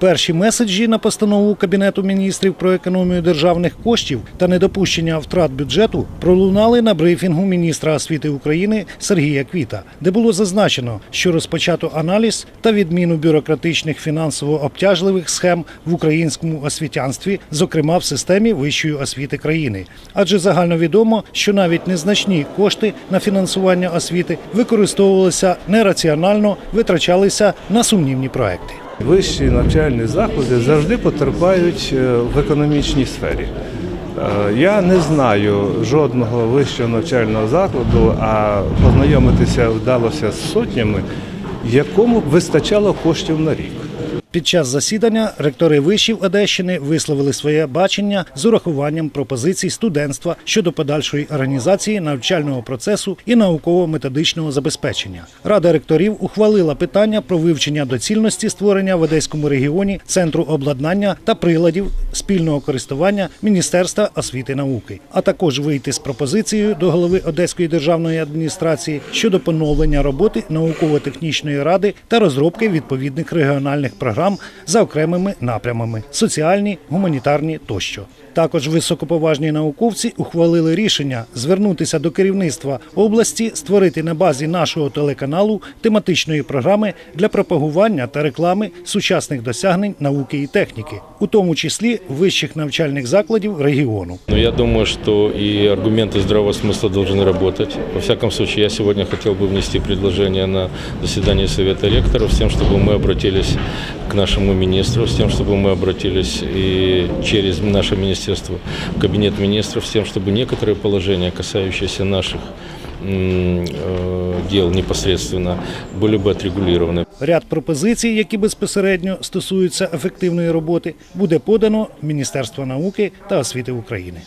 Перші меседжі на постанову Кабінету міністрів про економію державних коштів та недопущення втрат бюджету пролунали на брифінгу міністра освіти України Сергія Квіта, де було зазначено, що розпочато аналіз та відміну бюрократичних фінансово обтяжливих схем в українському освітянстві, зокрема в системі вищої освіти країни. Адже загальновідомо, що навіть незначні кошти на фінансування освіти використовувалися нераціонально, витрачалися на сумнівні проекти. Вищі навчальні заклади завжди потерпають е, в економічній сфері. Е, Я не знаю жодного вищого навчального закладу, а познайомитися вдалося з сотнями, якому вистачало коштів на рік. Під час засідання ректори вишів Одещини висловили своє бачення з урахуванням пропозицій студентства щодо подальшої організації навчального процесу і науково-методичного забезпечення. Рада ректорів ухвалила питання про вивчення доцільності створення в Одеському регіоні центру обладнання та приладів спільного користування Міністерства освіти і науки, а також вийти з пропозицією до голови Одеської державної адміністрації щодо поновлення роботи науково-технічної ради та розробки відповідних регіональних програм за окремими напрямами соціальні, гуманітарні тощо. Також високоповажні науковці ухвалили рішення звернутися до керівництва області, створити на базі нашого телеканалу тематичної програми для пропагування та реклами сучасних досягнень науки і техніки, у тому числі вищих навчальних закладів регіону. Но я думаю, что и аргументы здравого смысла должны работать. Во всяком случае, я сегодня хотел бы внести предложение на заседание Совета ректоров с тем, чтобы мы обратились к нашему министру, с тем, чтобы мы обратились и через наше министерство в кабинет министров, с тем, чтобы некоторые положения, касающиеся наших м, э, дел непосредственно, были бы отрегулированы. Ряд пропозицій, які безпосередньо стосуються ефективної роботи, буде подано Міністерство науки та освіти України.